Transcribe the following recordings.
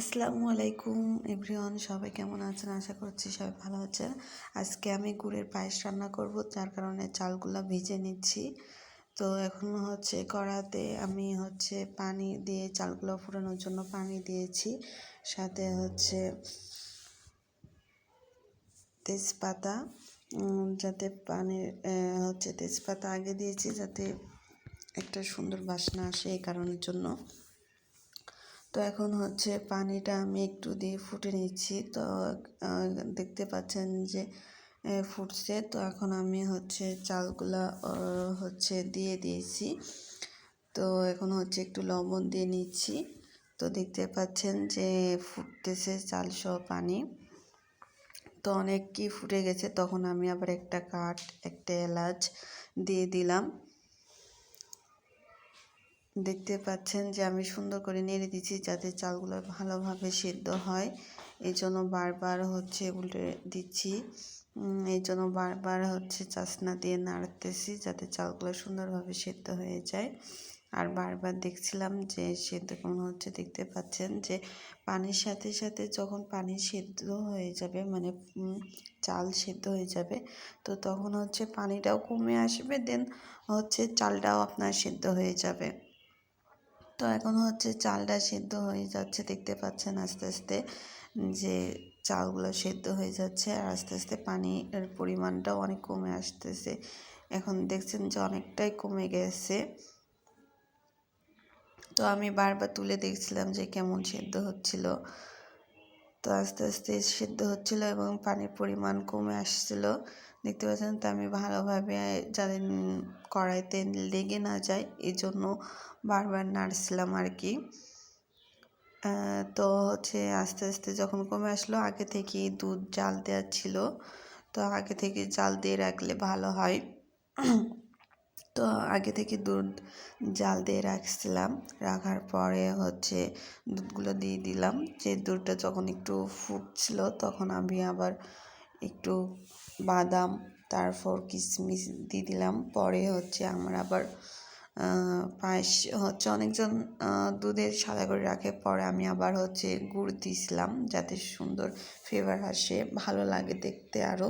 আসসালামু আলাইকুম এভরিওয়ান, সবাই কেমন আছেন? আশা করছি সবাই ভালো আছেন। আজকে আমি গুড়ের পায়েস রান্না করব, যার কারণে চালগুলো ভিজে নিচ্ছি। তো এখন হচ্ছে কড়াতে আমি হচ্ছে পানি দিয়ে চালগুলো ফুটানোর জন্য পানি দিয়েছি। সাথে হচ্ছে তেজপাতা যাতে পানির হচ্ছে তেজপাতা আগে দিয়েছি যাতে একটা সুন্দর বাসনা আসে এই কারণের জন্য। তো এখন হচ্ছে পানিটা আমি একটু দিয়ে ফুটে নিচ্ছি। তো দেখতে পাচ্ছেন যে ফুটছে। তো এখন আমি হচ্ছে চালগুলা হচ্ছে দিয়ে দিয়েছি। তো এখন হচ্ছে একটু লবণ দিয়ে নিচ্ছি। তো দেখতে পাচ্ছেন যে, ফুটতেছে চাল সহ পানি। তো অনেক কি ফুটে গেছে, তখন আমি আবার একটা কাঠ, একটা এলাচ দিয়ে দিলাম। দেখতে পাচ্ছেন যে আমি সুন্দর করে নেড়ে দিচ্ছি যাতে চালগুলো ভালোভাবে সেদ্ধ হয়। এই জন্য বারবার হচ্ছে উল্টে দিচ্ছি। এই জন্য বারবার হচ্ছে চাষনা দিয়ে নাড়তেছি যাতে চালগুলো সুন্দরভাবে সেদ্ধ হয়ে যায়। আর বারবার দেখছিলাম যে সেদ্ধ কেমন হচ্ছে দেখতে পাচ্ছেন যে পানির সাথে সাথে যখন পানি সেদ্ধ হয়ে যাবে মানে চাল সেদ্ধ হয়ে যাবে, তো তখন হচ্ছে পানিটাও কমে আসবে, দেন হচ্ছে চালটাও আপনার সেদ্ধ হয়ে যাবে। তো এখন হচ্ছে চালটা সেদ্ধ হয়ে যাচ্ছে, দেখতে পাচ্ছেন আস্তে আস্তে যে চালগুলো সেদ্ধ হয়ে যাচ্ছে আর আস্তে আস্তে পানির পরিমাণটাও অনেক কমে আসতেছে। এখন দেখছেন যে অনেকটাই কমে গেছে। তো আমি বারবার তুলে দেখছিলাম যে কেমন সেদ্ধ হচ্ছিল। তো আস্তে আস্তে সেদ্ধ হচ্ছিল এবং পানির পরিমাণ কমে আসছিল। দেখতে পাচ্ছেন তো আমি ভালোভাবে যাতে কড়াইতে লেগে না যায় এই জন্য বারবার নাড়ছিলাম আর কি তো হচ্ছে আস্তে আস্তে যখন কমে আসলো, আগে থেকেই দুধ জাল দেওয়া ছিল। তো আগে থেকে জাল দিয়ে রাখলে ভালো হয়। তো আগে থেকে দুধ জাল দিয়ে রাখছিলাম। রাখার পরে হচ্ছে দুধগুলো দিয়ে দিলাম। যে দুধটা যখন একটু ফুটছিল তখন আমি আবার একটু বাদাম, তারপর কিশমিশ দিয়ে দিলাম। পরে হচ্ছে আমার আবার পায়েস হচ্ছে অনেকজন দুধের সাদা করে রাখে। পরে আমি আবার হচ্ছে গুড় দিয়েছিলাম যাতে সুন্দর ফ্লেভার আসে, ভালো লাগে দেখতে আরও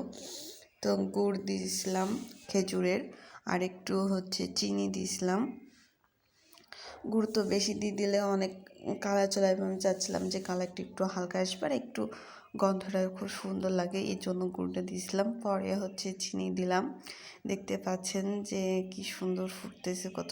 তো গুড় দিয়েছিলাম খেজুরের। আর একটু হচ্ছে চিনি দিয়েছিলাম। গুড় তো বেশি দিয়ে দিলে অনেক কালার চলে আসবে। আমি চাচ্ছিলাম যে কালারটা একটু হালকা আসবে আর একটু গন্ধটা খুব সুন্দর লাগে এই জন্য গুড়টা দিয়েছিলাম। পরে হচ্ছে চিনি দিলাম। দেখতে পাচ্ছেন যে কি সুন্দর ফুটতেছে, কত